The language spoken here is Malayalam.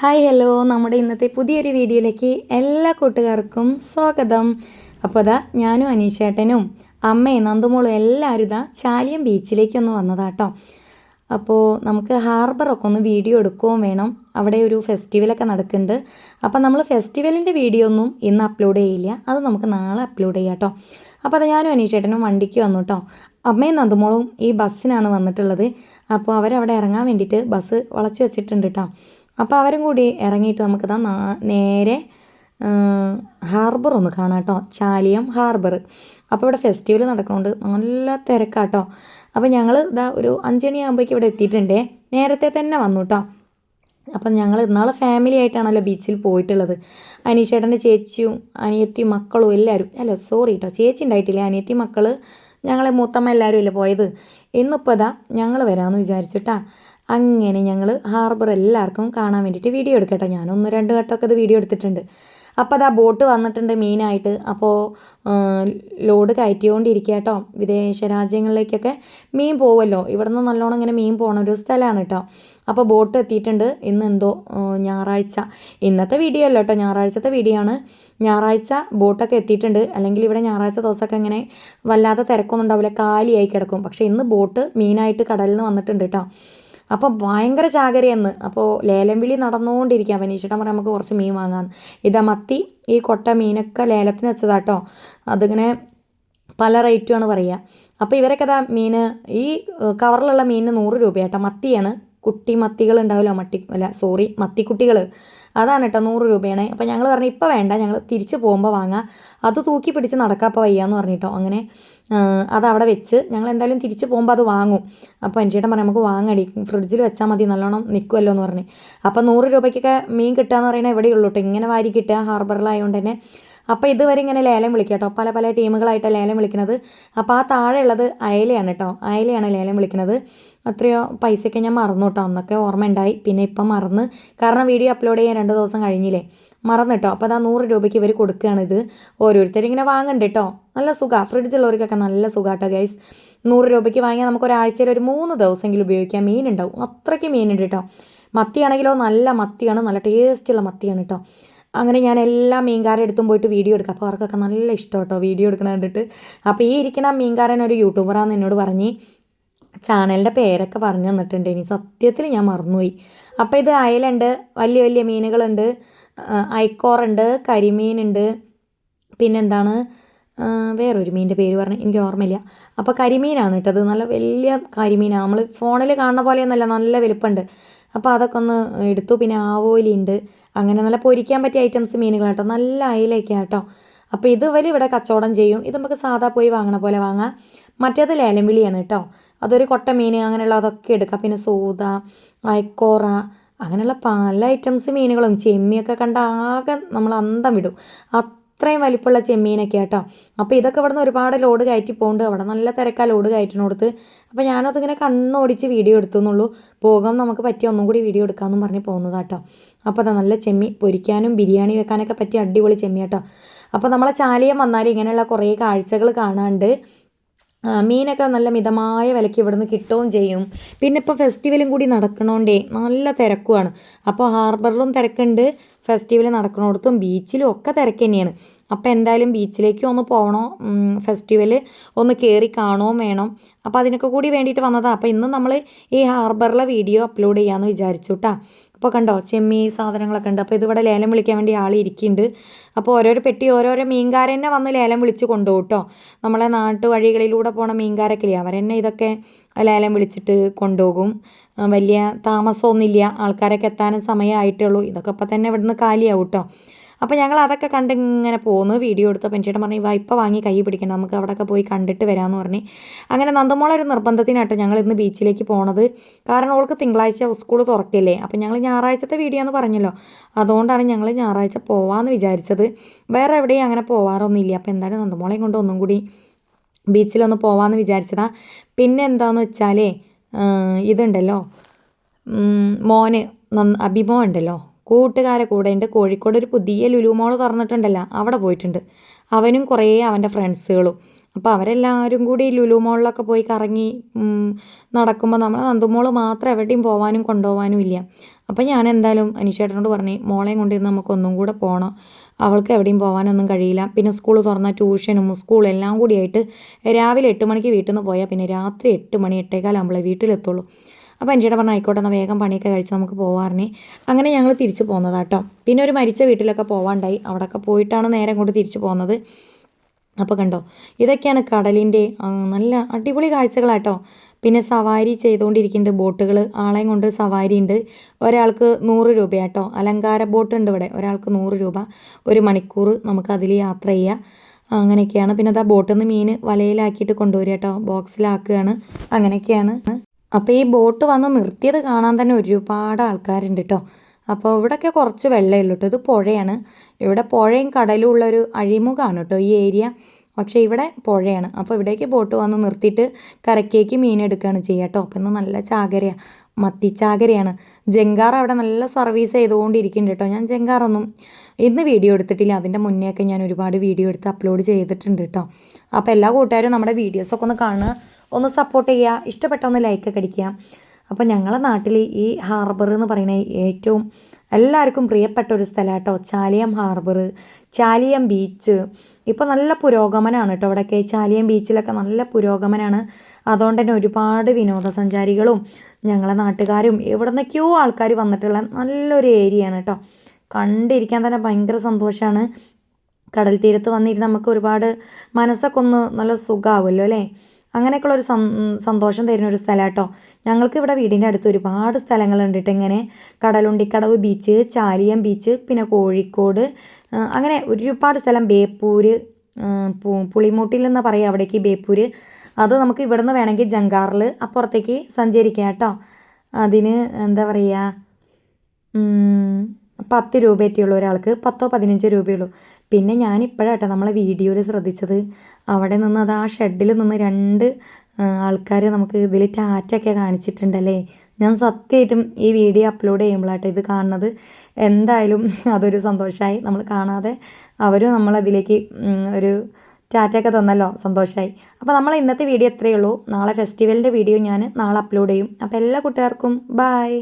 ഹായ് ഹലോ നമ്മുടെ ഇന്നത്തെ പുതിയൊരു വീഡിയോയിലേക്ക് എല്ലാ കൂട്ടുകാർക്കും സ്വാഗതം. അപ്പോൾ അതാ ഞാനും അനീഷേട്ടനും അമ്മയും നന്ദുമോളും എല്ലാവരും ഇതാ ചാലിയം ബീച്ചിലേക്കൊന്ന് വന്നതാട്ടോ അപ്പോൾ നമുക്ക് ഹാർബറൊക്കെ ഒന്ന് വീഡിയോ എടുക്കുകയും വേണം. അവിടെ ഒരു ഫെസ്റ്റിവലൊക്കെ നടക്കുന്നുണ്ട്. അപ്പോൾ നമ്മൾ ഫെസ്റ്റിവലിന്റെ വീഡിയോ ഒന്നും ഇന്ന് അപ്ലോഡ് ചെയ്യില്ല. അത് നമുക്ക് നാളെ അപ്ലോഡ് ചെയ്യാം കേട്ടോ അപ്പോൾ അത് ഞാനും അനീഷേട്ടനും വണ്ടിക്ക് വന്നു കേട്ടോ അമ്മയും നന്ദുമോളും ഈ ബസ്സിനാണ് വന്നിട്ടുള്ളത്. അപ്പോൾ അവരവിടെ ഇറങ്ങാൻ വേണ്ടിയിട്ട് ബസ് വളച്ച് വെച്ചിട്ടുണ്ട് കേട്ടോ അപ്പോൾ അവരും കൂടി ഇറങ്ങിയിട്ട് നമുക്ക് താ നേരെ ഹാർബർ ഒന്ന് കാണാം കേട്ടോ. ചാലിയം ഹാർബർ. അപ്പോൾ ഇവിടെ ഫെസ്റ്റിവൽ നടക്കുന്നുണ്ട് നല്ല തിരക്കാട്ടോ. അപ്പോൾ ഞങ്ങൾ ഇതാ ഒരു അഞ്ചണി ആകുമ്പോഴേക്കും ഇവിടെ എത്തിയിട്ടുണ്ടേ. നേരത്തെ തന്നെ വന്നു കേട്ടോ. അപ്പം ഞങ്ങൾ ഇന്നാളെ ഫാമിലി ആയിട്ടാണല്ലോ ബീച്ചിൽ പോയിട്ടുള്ളത്. അനീഷേട്ടന്റെ ചേച്ചിയും അനിയത്തിയും മക്കളും എല്ലാവരും. അല്ല സോറി കേട്ടോ ചേച്ചി ഉണ്ടായിട്ടില്ല? അനിയത്തി മക്കൾ ഞങ്ങളെ മൂത്തമ്മ എല്ലാവരും ഇല്ല പോയത്? ഇന്നിപ്പോൾ ഇതാ ഞങ്ങൾ വരാമെന്ന് വിചാരിച്ചിട്ടാ. അങ്ങനെ ഞങ്ങൾ ഹാർബർ എല്ലാവർക്കും കാണാൻ വേണ്ടിയിട്ട് വീഡിയോ എടുക്കട്ടെ. ഞാനൊന്ന് രണ്ട് വട്ടമൊക്കെ ഇത് വീഡിയോ എടുത്തിട്ടുണ്ട്. അപ്പോൾ അതാ ബോട്ട് വന്നിട്ടുണ്ട് മീനായിട്ട്. അപ്പോൾ ലോഡ് കയറ്റിക്കൊണ്ടിരിക്കുക കേട്ടോ വിദേശ രാജ്യങ്ങളിലേക്കൊക്കെ മീൻ പോവുമല്ലോ ഇവിടെ നിന്ന് നല്ലോണം ഇങ്ങനെ മീൻ പോണ ഒരു സ്ഥലമാണ് കേട്ടോ അപ്പോൾ ബോട്ട് എത്തിയിട്ടുണ്ട്. ഇന്ന് എന്തോ ഞായറാഴ്ച. ഇന്നത്തെ വീഡിയോ അല്ല കേട്ടോ ഞായറാഴ്ചത്തെ വീഡിയോ ആണ്. ഞായറാഴ്ച ബോട്ടൊക്കെ എത്തിയിട്ടുണ്ട്. അല്ലെങ്കിൽ ഇവിടെ ഞായറാഴ്ച ദിവസമൊക്കെ ഇങ്ങനെ വല്ലാതെ തിരക്കൊന്നും ഉണ്ടാവില്ല. കാലിയായി കിടക്കും. പക്ഷേ ഇന്ന് ബോട്ട് മീനായിട്ട് കടലിൽ നിന്ന് വന്നിട്ടുണ്ട് കേട്ടോ അപ്പോൾ ഭയങ്കര ചാകരയെന്ന്. അപ്പോൾ ലേലം വിളി നടന്നുകൊണ്ടിരിക്കുക പനീച്ചേട്ടൻ പറയാം നമുക്ക് കുറച്ച് മീൻ വാങ്ങാം ഇതാ മത്തി ഈ കൊട്ട മീനൊക്കെ ലേലത്തിന് വെച്ചതാട്ടോ അതിങ്ങനെ പല റേറ്റുമാണ് പറയുക അപ്പോൾ ഇവരൊക്കെ ഇതാ മീൻ ഈ കവറിലുള്ള മീനിന് നൂറ് രൂപയാട്ടോ മത്തിയാണ്. കുട്ടി മത്തികൾ ഉണ്ടാവില്ല മട്ടി അല്ല സോറി മത്തിക്കുട്ടികൾ അതാണ് കേട്ടോ നൂറ് രൂപയാണ്. അപ്പോൾ ഞങ്ങൾ പറഞ്ഞു ഇപ്പോൾ വേണ്ട ഞങ്ങൾ തിരിച്ച് പോകുമ്പോൾ വാങ്ങാം. അത് തൂക്കി പിടിച്ച് നടക്കാപ്പോൾ വയ്യാന്ന് പറഞ്ഞിട്ടോ. അങ്ങനെ അതവിടെ വെച്ച് ഞങ്ങൾ എന്തായാലും തിരിച്ച് പോകുമ്പോൾ അത് വാങ്ങും. അപ്പോൾ എന്റെ പറഞ്ഞു നമുക്ക് വാങ്ങടി ഫ്രിഡ്ജിൽ വെച്ചാൽ മതി നല്ലോണം നിൽക്കുമല്ലോ എന്ന് പറഞ്ഞ്. അപ്പോൾ നൂറ് രൂപയ്ക്കൊക്കെ മീൻ കിട്ടുക എന്ന് പറയുന്നത് എവിടെയുള്ളൂ കേട്ടോ ഇങ്ങനെ വാരി കിട്ടുക ഹാർബറിലായതുകൊണ്ട് തന്നെ. അപ്പോൾ ഇതുവരെ ഇങ്ങനെ ലേലം വിളിക്കുക കേട്ടോ. പല പല ടീമുകളായിട്ട് ലേലം വിളിക്കുന്നത്. അപ്പോൾ ആ താഴെ ഉള്ളത് അയലയാണ് കേട്ടോ. അയലയാണ് ലേലം വിളിക്കുന്നത്. അത്രയോ പൈസയൊക്കെ ഞാൻ മറന്നു കേട്ടോ. അന്നൊക്കെ ഓർമ്മ ഉണ്ടായി പിന്നെ ഇപ്പം മറന്ന്. കാരണം വീഡിയോ അപ്ലോഡ് ചെയ്യാൻ രണ്ട് ദിവസം കഴിഞ്ഞില്ലേ? മറന്നു കേട്ടോ. അപ്പോൾ അതാ നൂറ് രൂപയ്ക്ക് ഇവർ കൊടുക്കുകയാണ് ഇത്. ഓരോരുത്തർ ഇങ്ങനെ വാങ്ങണ്ട കേട്ടോ. നല്ല സുഖമാണ് ഫ്രിഡ്ജുള്ളവർക്കൊക്കെ നല്ല സുഖാട്ടോ ഗൈസ് നൂറ് രൂപയ്ക്ക് വാങ്ങിയാൽ നമുക്ക് ഒരാഴ്ചയിൽ ഒരു മൂന്ന് ദിവസമെങ്കിലും ഉപയോഗിക്കാം. മീനുണ്ടാവും. അത്രയ്ക്ക് മീനുണ്ട് കേട്ടോ. മത്തിയാണെങ്കിലോ നല്ല മത്തിയാണ്. നല്ല ടേസ്റ്റുള്ള മത്തിയാണ് കേട്ടോ. അങ്ങനെ ഞാൻ എല്ലാ മീൻകാരുടെ എടുത്തും പോയിട്ട് വീഡിയോ എടുക്കാം. അപ്പോൾ അവർക്കൊക്കെ നല്ല ഇഷ്ടം കേട്ടോ വീഡിയോ എടുക്കണ കണ്ടിട്ട്. അപ്പോൾ ഈ ഇരിക്കണ മീൻകാരൻ ഒരു യൂട്യൂബറാന്ന് എന്നോട് പറഞ്ഞ് ചാനലിന്റെ പേരൊക്കെ പറഞ്ഞു തന്നിട്ടുണ്ട്. ഇനി സത്യത്തിൽ ഞാൻ മറന്നുപോയി. അപ്പോൾ ഇത് അയലുണ്ട് വലിയ വലിയ മീനുകളുണ്ട്. ഐക്കോറുണ്ട് കരിമീനുണ്ട്. പിന്നെന്താണ്? വേറൊരു മീനിന്റെ പേര് പറഞ്ഞു എനിക്ക് ഓർമ്മയില്ല. അപ്പോൾ കരിമീനാണ് കേട്ടത് നല്ല വലിയ കരിമീനാണ് നമ്മൾ ഫോണിൽ കാണുന്ന പോലെയൊന്നുമല്ല നല്ല വലുപ്പമുണ്ട് അപ്പോൾ അതൊക്കെ ഒന്ന് എടുത്തു. പിന്നെ ആവോലി ഉണ്ട് അങ്ങനെ നല്ല പൊരിക്കാൻ പറ്റിയ ഐറ്റംസ് മീനുകൾ കേട്ടോ നല്ല അയിലൊക്കെ കേട്ടോ അപ്പോൾ ഇത് വലിയ ഇവിടെ കച്ചവടം ചെയ്യും. ഇത് നമുക്ക് സാധാ പോയി വാങ്ങണ പോലെ വാങ്ങാം. മറ്റേത് ലേലം വിളിയാണ് കേട്ടോ അതൊരു കൊട്ട മീൻ അങ്ങനെയുള്ള അതൊക്കെ എടുക്കാം. പിന്നെ സൂത അയക്കോറ അങ്ങനെയുള്ള പല ഐറ്റംസ് മീനുകളും ചെമ്മിയൊക്കെ കണ്ട ആകെ നമ്മൾ അന്തം വിടും. അത്രയും വലിപ്പമുള്ള ചെമ്മീനൊക്കെ കേട്ടോ അപ്പോൾ ഇതൊക്കെ ഇവിടുന്ന് ഒരുപാട് ലോഡ് കയറ്റി പോകുന്നുണ്ട് അവിടെ നല്ല തിരക്കാ ലോഡ് കയറ്റിനോടുത്ത് അപ്പോൾ ഞാനതിങ്ങനെ കണ്ണോടിച്ച് വീഡിയോ എടുത്തു പോകാൻ നമുക്ക് പറ്റിയ ഒന്നും കൂടി വീഡിയോ എടുക്കാമെന്നും പറഞ്ഞ് പോകുന്നതാട്ടോ. അപ്പോൾ അതാ നല്ല ചെമ്മി പൊരിക്കാനും ബിരിയാണി വെക്കാനൊക്കെ പറ്റിയ അടിപൊളി ചെമ്മി കേട്ടോ അപ്പോൾ നമ്മളെ ചാലിയം വന്നാൽ ഇങ്ങനെയുള്ള കുറേ കാഴ്ചകൾ കാണാണ്ട് മീനൊക്കെ നല്ല മിതമായ വിലയ്ക്ക് ഇവിടുന്ന് കിട്ടുകയും ചെയ്യും. പിന്നെ ഇപ്പോൾ ഫെസ്റ്റിവലും കൂടി നടക്കണോണ്ടേ നല്ല തിരക്കുമാണ് അപ്പോൾ ഹാർബറിലും തിരക്കുണ്ട്. ഫെസ്റ്റിവൽ നടക്കണോടത്തും ബീച്ചിലും ഒക്കെ തിരക്ക് തന്നെയാണ്. അപ്പോൾ എന്തായാലും ബീച്ചിലേക്ക് ഒന്ന് പോകണോ? ഫെസ്റ്റിവൽ ഒന്ന് കയറി കാണുകയും വേണം. അപ്പോൾ അതിനൊക്കെ കൂടി വേണ്ടിയിട്ട് വന്നതാണ് അപ്പോൾ ഇന്ന് നമ്മൾ ഈ ഹാർബറിലെ വീഡിയോ അപ്ലോഡ് ചെയ്യാമെന്ന് വിചാരിച്ചു കേട്ടോ അപ്പോൾ കണ്ടോ ചെമ്മീ സാധനങ്ങളൊക്കെ ഉണ്ട്. അപ്പോൾ ഇതിവിടെ ലേലം വിളിക്കാൻ വേണ്ടി ആൾ ഇരിക്കുന്നുണ്ട് അപ്പോൾ ഓരോരോ പെട്ടി ഓരോരോ മീൻകാരനെ വന്ന് ലേലം വിളിച്ച് കൊണ്ടുപോകും കേട്ടോ നമ്മളെ നാട്ടുവഴികളിലൂടെ പോണ മീൻകാരൊക്കെ ഇല്ലേ? അവരെന്നെ ഇതൊക്കെ ലേലം വിളിച്ചിട്ട് കൊണ്ടുപോകും. വലിയ താമസമൊന്നുമില്ല. ആൾക്കാരൊക്കെ എത്താനും സമയമായിട്ടുള്ളൂ. ഇതൊക്കെ ഇപ്പം തന്നെ ഇവിടുന്ന് കാലിയാവും കേട്ടോ അപ്പോൾ ഞങ്ങൾ അതൊക്കെ കണ്ട് ഇങ്ങനെ പോന്നു. വീഡിയോ എടുത്തപ്പോൾ പെൻചേട്ടൻ പറഞ്ഞു വാ ഇപ്പോൾ വാങ്ങി കൈ പിടിക്കണം. നമുക്ക് അവിടെയൊക്കെ പോയി കണ്ടിട്ട് വരാമെന്ന് പറഞ്ഞ്. അങ്ങനെ നന്ദമോള ഒരു നിർബന്ധത്തിനായിട്ട് ഞങ്ങൾ ഇന്ന് ബീച്ചിലേക്ക് പോണത്. കാരണം ഓൾക്ക് തിങ്കളാഴ്ച സ്കൂൾ തുറക്കില്ലേ? അപ്പോൾ ഞങ്ങൾ ഞായറാഴ്ചത്തെ വീഡിയോ എന്ന് പറഞ്ഞല്ലോ. അതുകൊണ്ടാണ് ഞങ്ങൾ ഞായറാഴ്ച പോവാമെന്ന് വിചാരിച്ചത്. വേറെ എവിടെയും അങ്ങനെ പോവാറൊന്നുമില്ല. അപ്പോൾ എന്തായാലും നന്ദമോളെ കൊണ്ട് ഒന്നും കൂടി ബീച്ചിലൊന്ന് പോവാമെന്ന് വിചാരിച്ചതാ. പിന്നെ എന്താണെന്ന് വെച്ചാലേ ഇതുണ്ടല്ലോ. മോന് നന്ന അഭിമോ ഉണ്ടല്ലോ. കൂട്ടുകാരെ കൂടെ ഉണ്ട് കോഴിക്കോട് ഒരു പുതിയ ലുലു മോൾ തുറന്നിട്ടുണ്ടല്ലോ അവിടെ പോയിട്ടുണ്ട്. അവനും കുറേ അവന്റെ ഫ്രണ്ട്സുകളും. അപ്പോൾ അവരെല്ലാവരും കൂടി ലുലു മോളിലൊക്കെ പോയി കറങ്ങി നടക്കുമ്പോൾ നമ്മൾ നന്ദുമോൾ മാത്രം എവിടെയും പോകാനും കൊണ്ടുപോകാനും ഇല്ല. അപ്പോൾ ഞാൻ എന്തായാലും അനീഷേട്ടനോട് പറഞ്ഞു മോളെയും കൊണ്ട് ഇന്ന് നമുക്ക് ഒന്നും കൂടെ പോകണം അവൾക്ക് എവിടെയും പോകാനൊന്നും കഴിയില്ല. പിന്നെ സ്കൂൾ തുറന്ന ട്യൂഷനും സ്കൂളും എല്ലാം കൂടിയായിട്ട് രാവിലെ എട്ട് മണിക്ക് വീട്ടിൽ നിന്ന് പോയാൽ പിന്നെ രാത്രി എട്ട് മണി എട്ടേകാലാകുമ്പോഴേ വീട്ടിലെത്തുള്ളൂ. അപ്പോൾ അഞ്ചിയുടെ പറഞ്ഞ ആയിക്കോട്ടെ എന്നാൽ വേഗം പണിയൊക്കെ കഴിച്ച് നമുക്ക് പോവാറിനി അങ്ങനെ ഞങ്ങൾ തിരിച്ചു പോകുന്നതാട്ടോ പിന്നെ ഒരു മരിച്ച വീട്ടിലൊക്കെ പോവാണ്ടായി. അവിടെയൊക്കെ പോയിട്ടാണ് നേരെ അങ്ങോട്ട് തിരിച്ചു പോകുന്നത് അപ്പോൾ കണ്ടോ ഇതൊക്കെയാണ് കടലിന്റെ നല്ല അടിപൊളി കാഴ്ചകളാട്ടോ. പിന്നെ സവാരി ചെയ്തുകൊണ്ടിരിക്കുന്നുണ്ട് ബോട്ടുകൾ ആളെയും കൊണ്ട് സവാരി ഉണ്ട്. ഒരാൾക്ക് നൂറ് രൂപയാട്ടോ. അലങ്കാര ബോട്ട് ഉണ്ട് ഇവിടെ. ഒരാൾക്ക് നൂറ് രൂപ. ഒരു മണിക്കൂർ നമുക്ക് അതിൽ യാത്ര ചെയ്യാം. അങ്ങനെയൊക്കെയാണ്. പിന്നെ അതാ ബോട്ടിൽ നിന്ന് മീൻ വലയിലാക്കിയിട്ട് കൊണ്ടുവരിക കേട്ടോ ബോക്സിലാക്കുകയാണ്. അങ്ങനെയൊക്കെയാണ്. അപ്പോൾ ഈ ബോട്ട് വന്ന് നിർത്തിയത് കാണാൻ തന്നെ ഒരുപാട് ആൾക്കാരുണ്ട് കേട്ടോ അപ്പോൾ ഇവിടെയൊക്കെ കുറച്ച് വെള്ളമേ ഉള്ളൂ കേട്ടോ ഇത് പുഴയാണ്. ഇവിടെ പുഴയും കടലും ഉള്ളൊരു അഴിമുഖമാണ് കേട്ടോ ഈ ഏരിയ. പക്ഷേ ഇവിടെ പുഴയാണ്. അപ്പോൾ ഇവിടേക്ക് ബോട്ട് വന്ന് നിർത്തിയിട്ട് കരക്കേക്ക് മീൻ എടുക്കുകയാണ് ചെയ്യുക കേട്ടോ അപ്പം ഇന്ന് നല്ല ചാകരയാണ് മത്തിച്ചാകരയാണ്. ജങ്കാർ അവിടെ നല്ല സർവീസ് ചെയ്തുകൊണ്ടിരിക്കുന്നുണ്ട് കേട്ടോ ഞാൻ ജങ്കാറൊന്നും ഇന്ന് വീഡിയോ എടുത്തിട്ടില്ല. അതിന്റെ മുന്നേ ഒക്കെ ഞാൻ ഒരുപാട് വീഡിയോ എടുത്ത് അപ്ലോഡ് ചെയ്തിട്ടുണ്ട് കേട്ടോ അപ്പോൾ എല്ലാ കൂട്ടുകാരും നമ്മുടെ വീഡിയോസൊക്കെ ഒന്ന് കാണുക. ഒന്ന് സപ്പോർട്ട് ചെയ്യുക. ഇഷ്ടപ്പെട്ട ഒന്ന് ലൈക്കൊക്കെ അടിക്കുക. അപ്പോൾ ഞങ്ങളെ നാട്ടിൽ ഈ ഹാർബർ എന്ന് പറയുന്ന ഏറ്റവും എല്ലാവർക്കും പ്രിയപ്പെട്ട ഒരു സ്ഥലം കേട്ടോ ചാലിയം ഹാർബർ ചാലിയം ബീച്ച് ഇപ്പോൾ നല്ല പുരോഗമനമാണ് കേട്ടോ ഇവിടെയൊക്കെ ചാലിയം ബീച്ചിലൊക്കെ നല്ല പുരോഗമനമാണ് അതുകൊണ്ട് തന്നെ ഒരുപാട് വിനോദസഞ്ചാരികളും ഞങ്ങളെ നാട്ടുകാരും എവിടെ നിന്നൊക്കെയോ ആൾക്കാർ വന്നിട്ടുള്ള നല്ലൊരു ഏരിയയാണ് കേട്ടോ കണ്ടിരിക്കാൻ തന്നെ ഭയങ്കര സന്തോഷമാണ് കടൽ തീരത്ത് വന്നിരുന്ന് നമുക്ക് ഒരുപാട് മനസ്സൊക്കെ ഒന്ന് നല്ല സുഖമാവുമല്ലോ അല്ലേ? അങ്ങനെയൊക്കെയുള്ള ഒരു സന്തോഷം തരുന്ന ഒരു സ്ഥലം കേട്ടോ ഞങ്ങൾക്ക് ഇവിടെ വീടിന്റെ അടുത്ത് ഒരുപാട് സ്ഥലങ്ങളുണ്ട് കേട്ടോ ഇങ്ങനെ. കടലുണ്ടിക്കടവ് ബീച്ച് ചാലിയം ബീച്ച് പിന്നെ കോഴിക്കോട് അങ്ങനെ ഒരുപാട് സ്ഥലം. ബേപ്പൂർ പുളിമൂട്ടിൽ എന്ന് പറയാം അവിടേക്ക് ബേപ്പൂർ അത് നമുക്ക് ഇവിടുന്ന് വേണമെങ്കിൽ ജങ്കാറിൽ അപ്പുറത്തേക്ക് സഞ്ചരിക്കാം കേട്ടോ. അതിന് എന്താ പറയുക പത്ത് രൂപയൊക്കെയുള്ളൂ ഒരാൾക്ക്. പത്തോ പതിനഞ്ചോ രൂപയുള്ളൂ. പിന്നെ ഞാൻ ഇപ്പോഴാട്ടോ നമ്മളെ വീഡിയോയിൽ ശ്രദ്ധിച്ചത്. അവിടെ നിന്ന് അത് ആ ഷെഡിൽ നിന്ന് രണ്ട് ആൾക്കാർ നമുക്ക് ഇതിൽ ടാറ്റൊക്കെ കാണിച്ചിട്ടുണ്ടല്ലേ? ഞാൻ സത്യമായിട്ടും ഈ വീഡിയോ അപ്ലോഡ് ചെയ്യുമ്പോഴാട്ടോ ഇത് കാണുന്നത്. എന്തായാലും അതൊരു സന്തോഷമായി നമ്മൾ കാണാതെ അവരും നമ്മളതിലേക്ക് ഒരു ടാറ്റയൊക്കെ തന്നല്ലോ. സന്തോഷമായി അപ്പോൾ നമ്മൾ ഇന്നത്തെ വീഡിയോ എത്രയേ ഉള്ളൂ. നാളെ ഫെസ്റ്റിവലിന്റെ വീഡിയോ ഞാൻ നാളെ അപ്ലോഡ് ചെയ്യും. അപ്പോൾ എല്ലാ കൂട്ടുകാർക്കും ബായ്